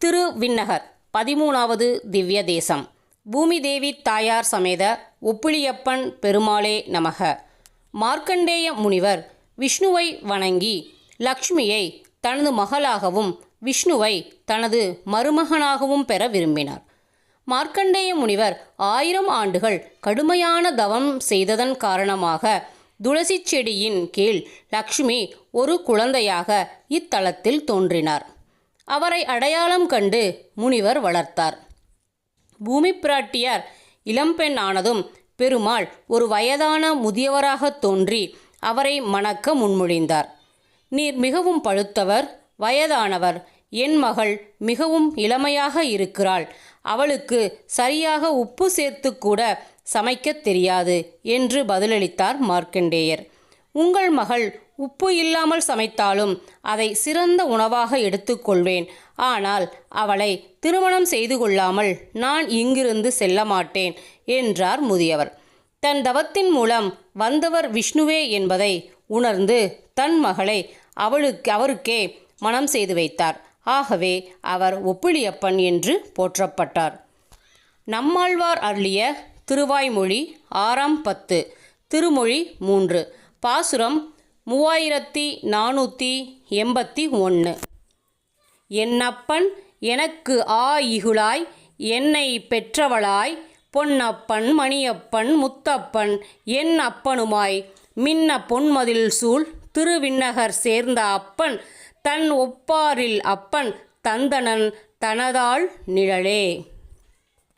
திரு விண்ணகர் பதிமூணாவது திவ்ய தேசம் பூமி தேவி தாயார் சமேத ஒப்புளியப்பன் பெருமாளே நமக. மார்க்கண்டேய முனிவர் விஷ்ணுவை வணங்கி லக்ஷ்மியை தனது மகளாகவும் விஷ்ணுவை தனது மருமகனாகவும் பெற விரும்பினார். மார்க்கண்டேய முனிவர் ஆயிரம் ஆண்டுகள் கடுமையான தவம் செய்ததன் காரணமாக துளசி செடியின் கீழ் லக்ஷ்மி ஒரு குழந்தையாக இத்தலத்தில் தோன்றினார். அவரை அடையாளம் கண்டு முனிவர் வளர்த்தார். பூமி பிராட்டியார் இளம்பெண் ஆனதும் பெருமாள் ஒரு வயதான முதியவராகத் தோன்றி அவரை மணக்க முன்மொழிந்தார். நீர் மிகவும் பழுத்தவர் வயதானவர். என் மகள் மிகவும் இளமையாக இருக்கிறாள். அவளுக்கு சரியாக உப்பு சேர்த்து கூட சமைக்கத் தெரியாது என்று பதிலளித்தார் மார்க்கண்டேயர். உங்கள் மகள் உப்பு இல்லாமல் சமைத்தாலும் அதை சிறந்த உணவாக எடுத்துக்கொள்வேன். ஆனால் அவளை திருமணம் செய்து கொள்ளாமல் நான் இங்கிருந்து செல்ல மாட்டேன் என்றார் முதியவர். தன் தவத்தின் மூலம் வந்தவர் விஷ்ணுவே என்பதை உணர்ந்து தன் மகளை அவளுக்கு அவருக்கே மனம் செய்து வைத்தார். ஆகவே அவர் ஒப்பிலியப்பன் என்று போற்றப்பட்டார். நம்மாழ்வார் அருளிய திருவாய்மொழி ஆறாம் பத்து திருமொழி மூன்று பாசுரம் மூவாயிரத்தி நானூற்றி எண்பத்தி ஒன்று என்னப்பன் எனக்கு ஆ இகுழாய் என்னை பெற்றவளாய் பொன்னப்பன் மணியப்பன் முத்தப்பன் என் அப்பனுமாய் மின்ன பொன்மதில் சூழ் திருவிண்ணகர் சேர்ந்த அப்பன் தன் ஒப்பாரில் அப்பன் தந்தனன் தனதாள் நிழலே.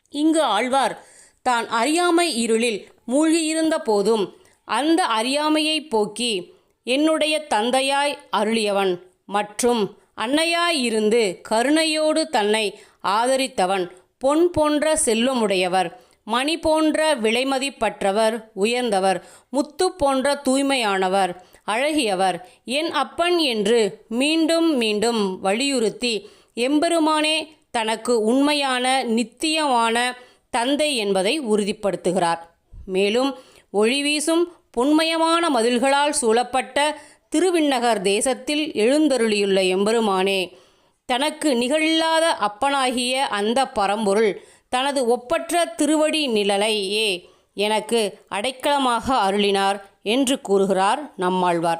இங்கு ஆழ்வார் தான் அறியாமை இருளில் மூழ்கியிருந்த போதும் அந்த அறியாமையை போக்கி என்னுடைய தந்தையாய் அருளியவன் மற்றும் அன்னையாயிருந்து கருணையோடு தன்னை ஆதரித்தவன் பொன் போன்ற செல்வமுடையவர் மணி போன்ற விலைமதிப்பற்றவர் உயர்ந்தவர் முத்து போன்ற தூய்மையானவர் அழகியவர் என் அப்பன் என்று மீண்டும் மீண்டும் வலியுறுத்தி எம்பெருமானே தனக்கு உண்மையான நித்தியமான தந்தை என்பதை உறுதிப்படுத்துகிறார். மேலும் ஒளி வீசும் பொன்மயமான மதில்களால் சூழப்பட்ட திருவிண்ணகர் தேசத்தில் எழுந்தருளியுள்ள எம்பெருமானே தனக்கு நிகழில்லாத அப்பனாகிய அந்த பரம்பொருள் தனது ஒப்பற்ற திருவடி நிழலையே எனக்கு அடைக்கலமாக அருளினார் என்று கூறுகிறார் நம்மாழ்வார்.